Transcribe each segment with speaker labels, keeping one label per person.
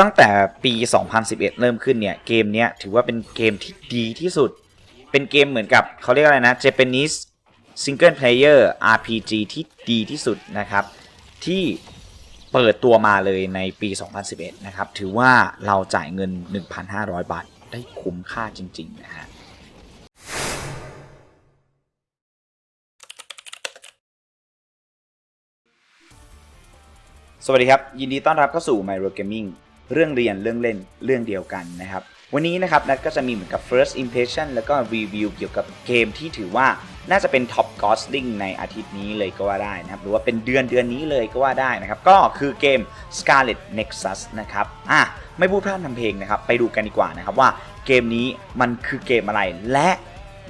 Speaker 1: ตั้งแต่ปี 2011 เริ่มขึ้นเนี่ย เกมเนี้ยถือว่าเป็นเกมที่ดีที่สุด เป็นเกมเหมือนกับเขาเรียกอะไรนะ Japanese Single Player RPG ที่ดีที่สุดนะครับ ที่เปิดตัวมาเลยในปี 2011 นะครับ ถือว่าเราจ่ายเงิน 1,500 บาท ได้คุ้มค่าจริง ๆ นะฮะสวัสดีครับ ยินดีต้อนรับเข้าสู่ My Road Gaming เรื่องเรียนเรื่องเล่นเรื่องเดียวกันนะครับ วันนี้นะครับนัดก็จะมีเหมือนกับ first impression แล้วก็รีวิวเกี่ยวกับเกมที่ถือว่าน่าจะเป็น top grossing ในอาทิตย์นี้เลยก็ว่าได้นะครับ หรือว่าเป็นเดือนเดือนนี้เลยก็ว่าได้นะครับ ก็คือเกม Scarlet Nexus นะครับอะไม่พูดพร่ำทำเพลงนะครับ ไปดูกันดีกว่านะครับว่าเกมนี้มันคือเกมอะไรและ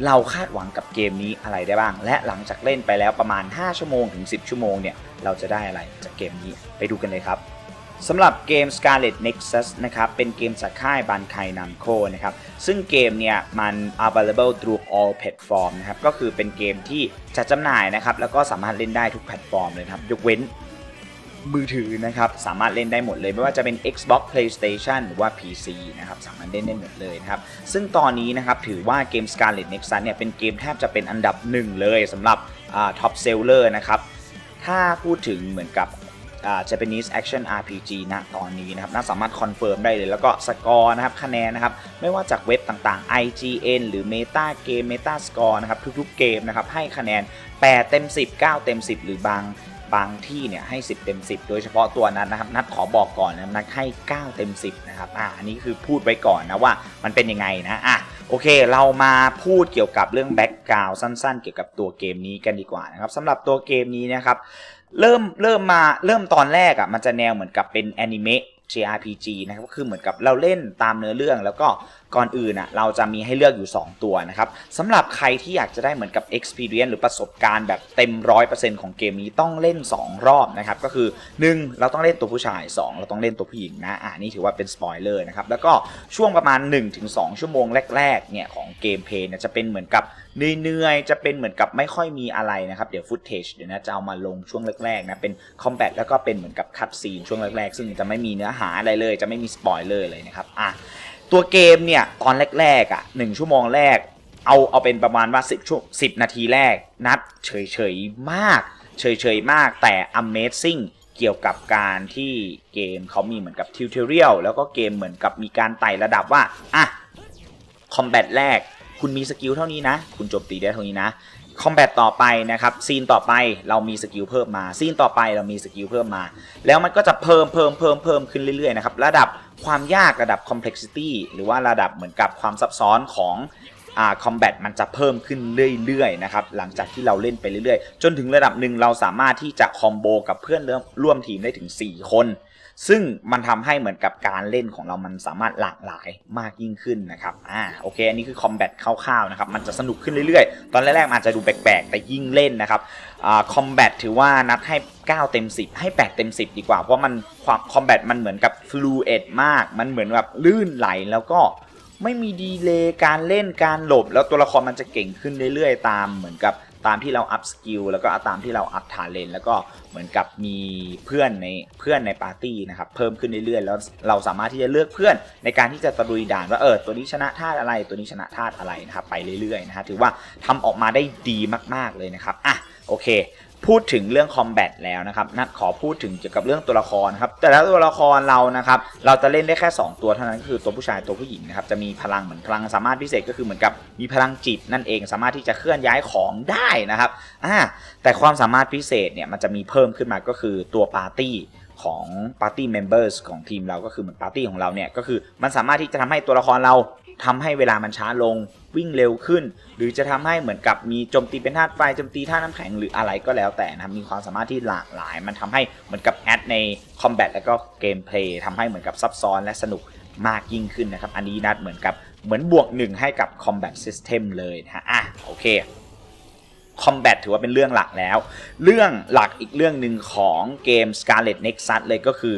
Speaker 1: เราคาดหวังกับเกมนี้อะไรได้บ้าง และหลังจากเล่นไปแล้วประมาณ 5 ชั่วโมงถึง 10 ชั่วโมงเนี่ย เราจะได้อะไรจากเกมนี้ไปดูกันเลยครับ สำหรับเกม Scarlet Nexus นะครับเป็นเกมจากค่ายบันไคนัมโคนะครับซึ่งเกมเนี่ยมัน available through all platform นะครับก็คือเป็นเกมที่จัดจำหน่ายนะครับแล้วก็สามารถเล่นได้ทุกแพลตฟอร์มเลยครับยกเว้นมือถือนะครับสามารถเล่นได้หมดเลย ไม่ว่าจะเป็น Xbox PlayStation หรือว่า PC นะครับสามารถเล่นได้หมดเลยนะครับซึ่งตอนนี้นะครับถือว่าเกม Scarlet Nexus เนี่ยเป็นเกมแทบจะเป็นอันดับหนึ่งเลยสำหรับท็อปเซลเลอร์นะครับถ้าพูดถึงเหมือนกับ Japanese Action RPG ณตอนนี้นะครับน่าสามารถคอนเฟิร์มได้เลยแล้วก็สกอร์นะครับคะแนนนะครับไม่ว่าจากเว็บต่างๆ IGN หรือ Meta Game Meta Score นะครับทุกๆเกมนะครับให้คะแนน 8 เต็ม 10 9 เต็ม 10 หรือบางบางที่เนี่ยให้ 10 เต็ม 10 โดยเฉพาะตัวนั้นนะครับ นัดขอบอกก่อนนะนัดให้ 9 เต็ม 10 นะครับ อ่าอันนี้คือพูดไว้ก่อนนะว่ามันเป็นยังไงนะอะโอเค เรามาพูดเกี่ยวกับเรื่องแบ็กกราวสั้นๆ เกี่ยวกับตัวเกมนี้กันดีกว่านะครับสำหรับตัวเกมนี้นะครับ เริ่มเริ่มมาเริ่มตอนแรกอะมันจะแนวเหมือนกับเป็นแอนิเมะ JRPG นะครับก็คือเหมือนกับเราเล่นตามเนื้อเรื่อง แล้วก็ก่อนอื่นอะเราจะมีให้เลือกอยู่ 2 ตัวนะครับสำหรับใครที่อยากจะได้เหมือนกับ experience หรือประสบการณ์แบบเต็ม 100%ของเกมนี้ต้องเล่น 2 รอบนะครับก็คือ 1 เราต้องเล่นตัวผู้ชาย 2 เราต้องเล่นตัวผู้หญิงนะอ่านี่ถือว่าเป็นสปอยเลอร์นะครับแล้วก็ช่วงประมาณ 1-2 ชั่วโมงแรกๆเนี่ยของเกมเพย์เนี่ยจะเป็นเหมือนกับเหนื่อยๆ จะเป็นเหมือนกับไม่ค่อยมีอะไรนะครับ เดี๋ยวฟุตเทจเดี๋ยวนะจะเอามาลงช่วงแรกๆนะเป็นคอมแบทแล้วก็เป็นเหมือนกับคัตซีนช่วงแรกๆ ซึ่งจะไม่มีเนื้อหาอะไรเลย จะไม่มีสปอยเลอร์เลยนะครับอะตัวเกมเนี่ยตอนแรกๆอะหนึ่งชั่วโมงแรก เอาเอาเป็นประมาณว่า10ชั่ว10นาทีแรก นัดเฉยๆมาก เฉยๆมากแต่ amazing เกี่ยวกับการที่เกมเขามีเหมือนกับทิวเทเรียลแล้วก็เกมเหมือนกับมีการไต่ระดับว่าอะคอมแบทแรกคุณมีสกิลเท่านี้นะ คุณโจมตีได้เท่านี้นะ คอมแบทต่อไปนะครับซีนต่อไปเรามีสกิลเพิ่มมาซีนต่อไปเรามีสกิลเพิ่มมา แล้วมันก็จะเพิ่มเพิ่มเพิ่มเพิ่มขึ้นเรื่อยๆนะครับระดับความยากระดับ complexity หรือว่าระดับเหมือนกับความซับซ้อนของอ่าคอมแบทมันจะเพิ่มขึ้นเรื่อยๆนะครับหลังจากที่เราเล่นไปเรื่อยๆ จนถึงระดับหนึ่งเราสามารถที่จะคอมโบกับเพื่อนร่วมทีมได้ถึง 4 คน ซึ่งมันทำให้เหมือนกับการเล่นของเรามันสามารถหลากหลายมากยิ่งขึ้นนะครับอ่าโอเค อันนี้คือคอมแบทคร่าวๆนะครับมันจะสนุกขึ้นเรื่อยๆ ตอนแรกๆอาจจะดูแปลกๆ แต่ยิ่งเล่นนะครับอ่าคอมแบทถือว่านัดให้ 9 เต็ม 10 ให้ 8 เต็ม 10 ดีกว่า เพราะมันความคอมแบทมันเหมือนกับฟลูเอดมาก มันเหมือนแบบลื่นไหลแล้วก็ไม่มีดีเลย์การเล่นการหลบ แล้วตัวละครมันจะเก่งขึ้นเรื่อยๆ ตามเหมือนกับ ตามที่เราอัพสกิลแล้วก็ตามที่เราอัพทาเลนแล้วก็เหมือนกับมีเพื่อนในเพื่อนในปาร์ตี้นะครับเพิ่มขึ้นเรื่อยๆแล้วเราสามารถที่จะเลือกเพื่อนในการที่จะตะลุยด่านว่าเออตัวนี้ชนะธาตุอะไร ตัวนี้ชนะธาตุอะไรนะครับไปเรื่อยๆนะฮะถือว่าทำออกมาได้ดีมากๆเลยนะครับอะโอเค พูดถึงเรื่องคอมแบทแล้วนะครับนัดขอพูดถึงเกี่ยวกับเรื่องตัวละครครับแต่ละตัวละครเรานะครับเราจะเล่นได้แค่ 2 ตัวเท่านั้นก็คือตัวผู้ชายตัวผู้หญิงนะครับจะมีพลังเหมือนพลังสามารถพิเศษก็คือเหมือนกับมีพลังจิตนั่นเองสามารถที่จะเคลื่อนย้ายของได้นะครับอ่าแต่ความสามารถพิเศษเนี่ยมันจะมีเพิ่มขึ้นมาก็คือตัวปาร์ตี้ของปาร์ตี้เมมเบอร์สของทีมเราก็คือเหมือนปาร์ตี้ของเราเนี่ยก็คือมันสามารถที่จะทำให้ตัวละครเรา ทำให้เวลามันช้าลงวิ่งเร็วขึ้น หรือจะทำให้เหมือนกับมีโจมตีเป็นธาตุไฟโจมตีธาตุน้ำแข็งหรืออะไรก็แล้วแต่นะครับมีความสามารถที่หลากหลาย มันทำให้เหมือนกับแอดในคอมแบทแล้วก็เกมเพลย์ทำให้เหมือนกับซับซ้อนและสนุกมากยิ่งขึ้นนะครับ อันนี้นัดเหมือนกับเหมือนบวกหนึ่งให้กับ Combat System เลยนะฮะอะโอเคคอมแบทถือว่าเป็นเรื่องหลักแล้ว เรื่องหลักอีกเรื่องหนึ่งของเกม Scarlet Nexus เลยก็คือ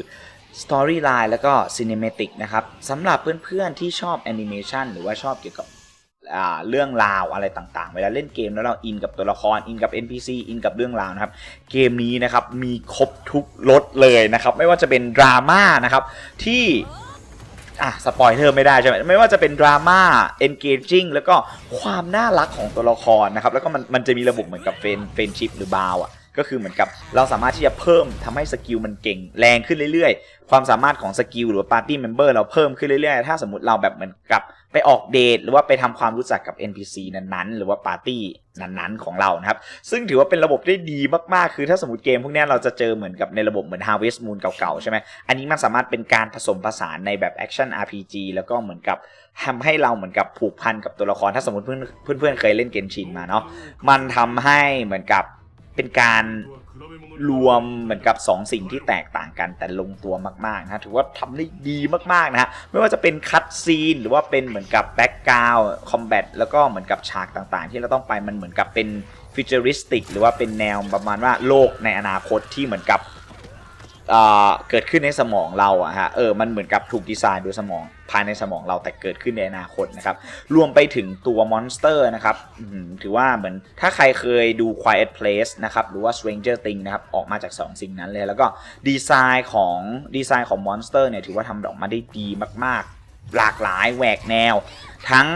Speaker 1: Storyline แล้วก็ Cinematic นะครับสำหรับเพื่อนๆที่ชอบแอนิเมชันหรือว่าชอบเกี่ยวกับเรื่องราวอะไรต่างๆ เวลาเล่นเกมแล้วเราอินกับตัวละครอินกับ NPC อินกับเรื่องราวนะครับ เกมนี้นะครับมีครบทุกรสเลยนะครับ ไม่ว่าจะเป็นดราม่านะครับที่อะสปอยเลอไม่ได้ใช่ไหมไม่ว่าจะเป็นดราม่า engaging แล้วก็ความน่ารักของตัวละครนะครับ แล้วก็มันมันจะมีระบบเหมือนกับเฟนเฟนชิพหรือบาวอะ ก็คือเหมือนกับเราสามารถที่จะเพิ่มทำให้สกิลมันเก่งแรงขึ้นเรื่อยๆ ความสามารถของสกิลหรือว่าปาร์ตี้เมมเบอร์เราเพิ่มขึ้นเรื่อยๆ ถ้าสมมติเราแบบเหมือนกับไปออกเดทหรือว่าไปทำความรู้จักกับ NPC นั้นๆ หรือว่าปาร์ตี้นั้นๆ ของเรานะครับ ซึ่งถือว่าเป็นระบบได้ดีมากๆ คือถ้าสมมติเกมพวกนี้เราจะเจอเหมือนกับในระบบเหมือน Harvest Moon เก่าๆ ใช่ไหมอันนี้มันสามารถเป็นการผสมผสานในแบบ Action RPG แล้วก็เหมือนกับทำให้เราเหมือนกับผูกพันกับตัวละคร ถ้าสมมติเพื่อนเพื่อนๆเคยเล่นเกมชินมาเนาะ มันทำให้เหมือนกับ เป็นการรวมเหมือนกับ 2 สิ่งที่แตกต่างกันแต่ลงตัวมากๆนะถือว่าทำได้ดีมากๆนะฮะไม่ว่าจะเป็นคัดซีนหรือว่าเป็นเหมือนกับแบ็กกราวคอมแบทแล้วก็เหมือนกับฉากต่างๆ ที่เราต้องไปมันเหมือนกับเป็นฟิวเจอริสติกหรือว่าเป็นแนวประมาณว่าโลกในอนาคตที่เหมือนกับ เกิดขึ้นในสมองเราอะฮะเออมันเหมือนกับถูกดีไซน์โดยสมองภายในสมองเราแต่เกิดขึ้นในอนาคตนะครับรวมไปถึงตัวมอนสเตอร์นะครับถือว่าเหมือนถ้าใครเคยดู Quiet Place นะครับหรือว่า Stranger Things นะครับออกมาจาก 2 สิ่งนั้นเลย แล้วก็ดีไซน์ของดีไซน์ของมอนสเตอร์เนี่ยถือว่าทำออกมาได้ดีมากๆ หลากหลายแหวกแนว ทั้ง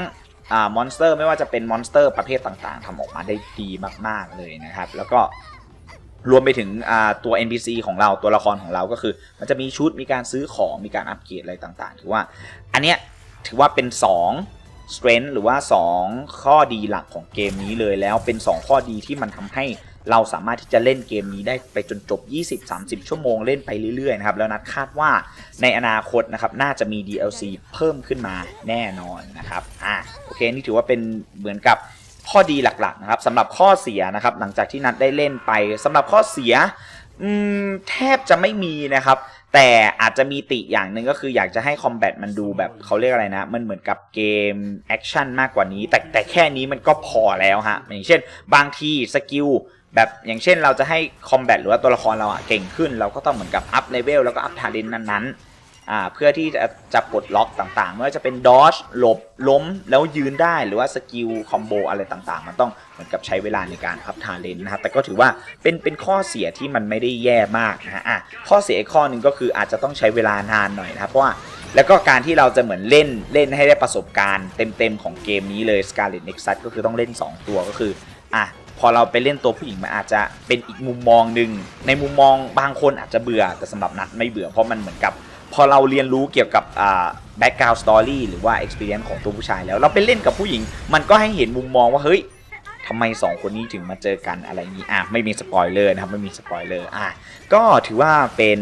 Speaker 1: มอนสเตอร์ไม่ว่าจะเป็นมอนสเตอร์ประเภทต่างๆทำออกมาได้ดีมากๆเลยนะครับแล้วก็ รวมไปถึงตัว NPC ของเราตัวละครของเราก็คือ มันจะมีชุดมีการซื้อของมีการอัปเกรดอะไรต่างๆ ถือว่า อันเนี้ยถือว่าเป็น 2 strength หรือว่า 2 ข้อดีหลักของเกมนี้เลยแล้วเป็น 2 ข้อดีที่มันทำให้เราสามารถที่จะเล่นเกมนี้ได้ไปจนจบ 20-30 ชั่วโมงเล่นไปเรื่อยๆนะครับแล้วนัดคาดว่าในอนาคตนะครับน่าจะมี DLC เพิ่มขึ้นมาแน่นอนนะครับอะโอเคนี่ถือว่าเป็นเหมือนกับ ข้อดีหลักๆนะครับสำหรับข้อเสียนะครับ หลังจากที่นัดได้เล่นไปสำหรับข้อเสียแทบจะไม่มีนะครับ แต่อาจจะมีติอย่างหนึ่งก็คืออยากจะให้คอมแบทมันดูแบบเขาเรียกอะไรนะ มันเหมือนกับเกมแอคชั่นมากกว่านี้ แต่แต่แค่นี้มันก็พอแล้วฮะอย่างเช่น บางทีสกิลแบบอย่างเช่นเราจะให้คอมแบทหรือว่าตัวละครเราอะเก่งขึ้น เราก็ต้องเหมือนกับอัพเลเวลแล้วก็อัพทาเลนนั้นๆ เพื่อที่จะจะปลดล็อกต่างๆ ไม่ว่าจะเป็นดอ e หลบล้มแล้วยืนได้หรือว่าสกิลคอมโบอะไรต่างๆ มันต้องเหมือนกับใช้เวลาในการพับทาเลนนะครับแต่ก็ถือว่าเป็นเป็นข้อเสียที่มันไม่ได้แย่มากนะฮะข้อเสียอีกข้อหนึ่งก็คืออาจจะต้องใช้เวลานานหน่อยนะครับเพราะว่าแล้วก็การที่เราจะเหมือนเล่นเล่นให้ได้ประสบการณ์เต็มๆของเกมนี้เลย Scarlet Nexus ก็คือต้องเล่น 2 ตัวก็คืออะพอเราไปเล่นตัวผู้หญิงมันอาจจะเป็นอีกมุมมองหนึ่งในมุมมองบางคนอาจจะเบื่อแต่สำหรับนัดไม่เบื่อเพราะมันเหมือนกับ พอเราเรียนรู้เกี่ยวกับอ่า background story หรือว่า experience ของตัวผู้ชายแล้วเราไปเล่นกับผู้หญิง มันก็ให้เห็นมุมมองว่าเฮ้ยทำไม 2 คนนี้ถึงมาเจอกันอะไรอย่างนี้อะไม่มีสปอยเลอร์นะครับไม่มีสปอยเลอร์อะก็ถือว่าเป็น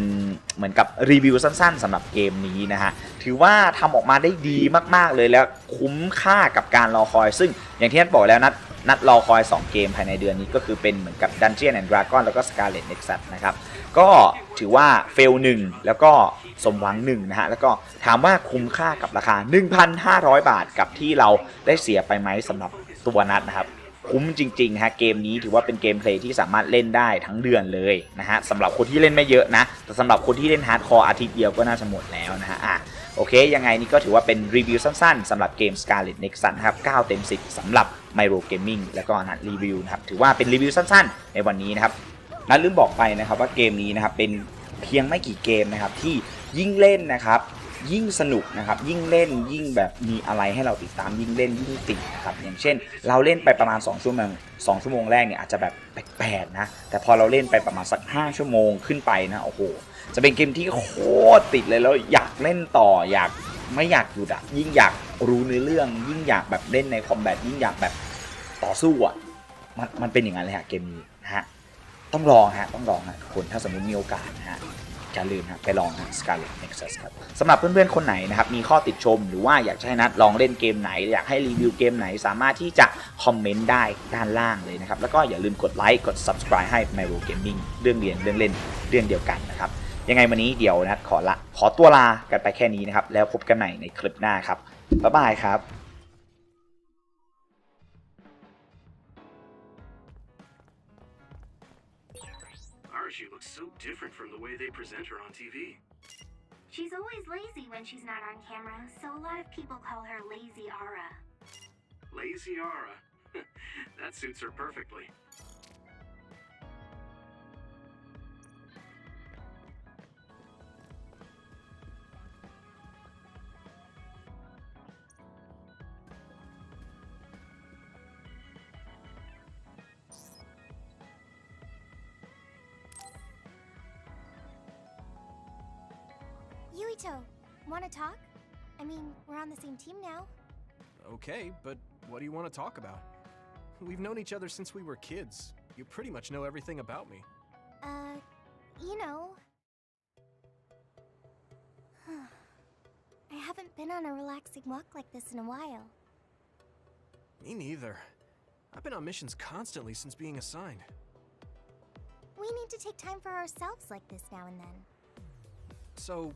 Speaker 1: เหมือนกับรีวิวสั้นๆสำหรับเกมนี้นะฮะถือว่าทำออกมาได้ดีมากๆเลยแล้วคุ้มค่ากับการรอคอย ซึ่งอย่างที่นัดบอกแล้วนัด นัดรอคอย 2 เกมภายในเดือนนี้ก็คือเป็นเหมือนกับ Dungeon and Dragon แล้วก็ Scarlet Nexus นะครับ ก็ถือว่าเฟลหนึ่งแล้วก็สมหวังหนึ่งนะฮะ แล้วก็ถามว่าคุ้มค่ากับราคา 1,500 บาทกับที่เราได้เสียไปไหมสำหรับตัวนัดนะครับ คุ้มจริงๆฮะเกมนี้ถือว่าเป็นเกมเพลย์ที่สามารถเล่นได้ทั้งเดือนเลยนะฮะสำหรับคนที่เล่นไม่เยอะนะ แต่สำหรับคนที่เล่นฮาร์ดคอร์อาทิตย์เดียวก็น่าจะหมดแล้วนะฮะอะ โอเค ยังไงนี่ก็ถือว่าเป็นรีวิวสั้นๆสำหรับเกม Scarlet Nexus นะครับ 9 เต็ม 10สำหรับ Myro Gaming แล้วก็นัดรีวิวนะครับ ถือว่าเป็นรีวิวสั้นๆ ในวันนี้นะครับนัดลืมบอกไปนะครับว่าเกมนี้นะครับเป็นเพียงไม่กี่เกมนะครับที่ยิ่งเล่นนะครับยิ่งสนุกนะครับยิ่งเล่นยิ่งแบบมีอะไรให้เราติดตามยิ่งเล่นยิ่งติดนะครับอย่างเช่น เราเล่นไปประมาณ 2 ชั่วโมง2ชั่วโมงแรกเนี่ยอาจจะแบบแปลกๆนะแต่พอเราเล่นไปประมาณสัก 5 ชั่วโมงขึ้นไปนะโอ้โห จะเป็นเกมที่โคตรติดเลยแล้วอยากเล่นต่ออยากไม่อยากหยุดอะยิ่งอยากรู้เนื้อเรื่อง ยิ่งอยากแบบเล่นในคอมแบทยิ่งอยากแบบต่อสู้อะมันมันเป็นอย่างนั้นเลยฮะเกมนี้นะฮะต้องลองฮะต้องลองฮะทุกคนถ้าสมมติมีโอกาสนะฮะอย่าลืมฮะไปลองฮะ Scarlet Nexus ครับสำหรับเพื่อนๆ คนไหนนะครับ มีข้อติดชมหรือว่าอยากให้นัดลองเล่นเกมไหน อยากให้รีวิวเกมไหนสามารถที่จะคอมเมนต์ได้ด้านล่างเลยนะครับ แล้วก็อย่าลืมกดไลค์กด subscribe ให้ Myro Gaming เรื่องเรียนเรื่องเล่นเรื่องเดียวกันนะครับ ยังไงวันนี้เดี๋ยวนัดขอละขอตัวลากันไปแค่นี้นะครับ แล้วพบกันใหม่ในคลิปหน้าครับ บ๊ายบายครับ
Speaker 2: Archie looks so different from the way they present her on TV.
Speaker 3: She's always lazy when she's not on camera, so a lot of people call her Lazy Ara.
Speaker 2: Lazy Aura. that suits her perfectly.
Speaker 3: Wanna talk? I mean, we're on the same team now.
Speaker 4: Okay, but what do you want to talk about? We've known each other since we were kids. You pretty much know everything about me.
Speaker 3: Uh, you know. I haven't been on a relaxing walk like this in a while.
Speaker 4: Me neither. I've been on missions constantly since being assigned.
Speaker 3: We need to take time for ourselves like this now and then.
Speaker 4: So,